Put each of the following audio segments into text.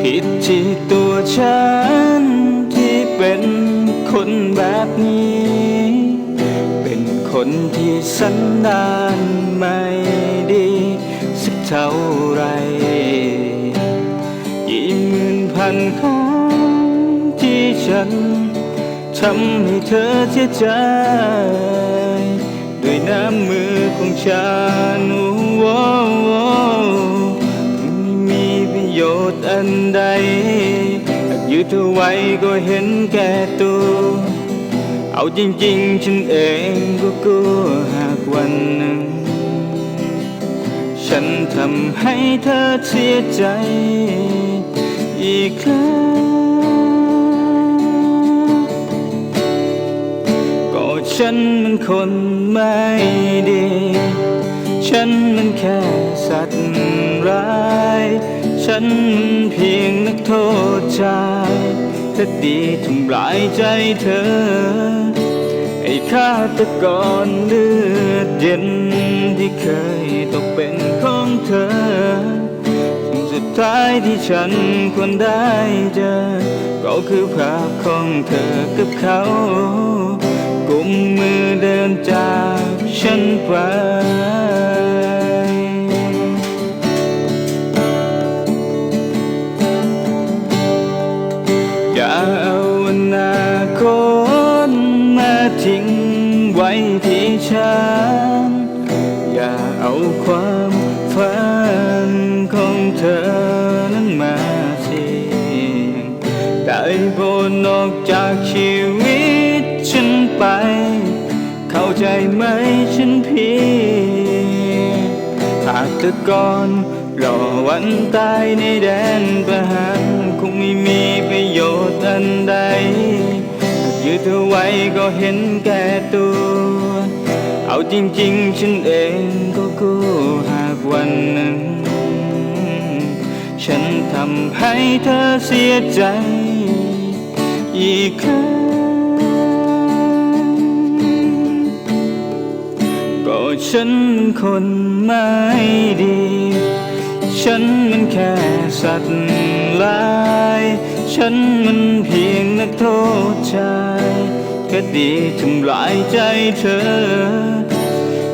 ผิดที่ตัวฉันที่เป็นคนแบบนี้ เป็นคนที่สันดานไม่ดีสักเท่าไรกี่หมื่นพันครั้งที่ฉันทำให้เธอเสียใจด้วยน้ำมือของฉันโอ้ หากยืดเธอไว้ก็เห็นแก่ตัว เอาจริงๆ ฉันเองก็กลัวหากวันหนึ่ง ฉันทำให้เธอเสียใจอีกครั้งก็ฉันมันคนไม่ดี ฉันมันแค่สัตว์ร้าย ฉันเพียงนักโทษชายถ้าดีทำร้ายใจเธอ ไอ้ฆาตกรเลือดเย็นที่เคยตกเป็นของเธอสิ่งสุดท้ายที่ฉันควรได้เจอ ก็คือภาพของเธอกับเขากุมมือเดินจากฉันไป เอาอนาคตมาทิ้งไว้ที่ฉัน อย่าเอาความฝันของเธอนั้นมาเสี่ยงได้โปรดออกจากชีวิตฉันไป เข้าใจไหมฉันเพียงหากเธอก่อนรอวันตายในแดนประหารคงไม่มีประโยชน์ อันใดยืดเธอไว้ก็เห็นแก่ตัว เอาจริงๆ ฉันเองก็กลัวหากวันหนึ่ง ฉันทำให้เธอเสียใจอีกครั้งก็ฉันมันคนไม่ดี ฉันมันแค่สัตว์ร้าย ฉันมันเพียงนักโทษชายคดีทำร้ายใจเธอ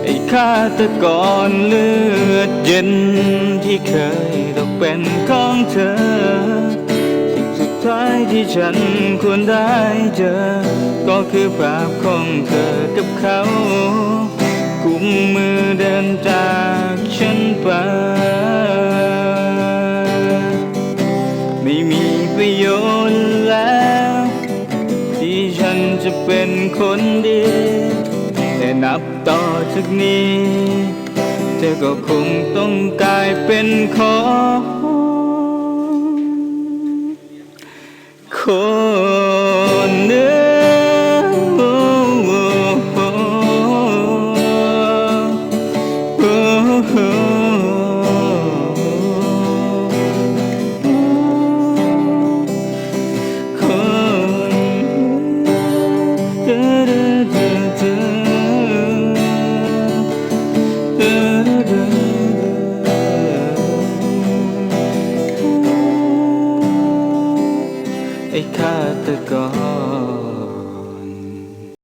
ไอ้ฆาตกรเลือดเย็นที่เคยตกเป็นของเธอ สิ่งสุดท้ายที่ฉันควรได้เจอ ก็คือภาพของเธอกับเขากุมมือเดินจากฉันไป ไม่มี ประโยชน์แล้ว ที่ฉันจะเป็นคนดี แต่นับต่อจากนี้ เธอก็คงต้องกลายเป็นของคน ไอ้ฆาตกร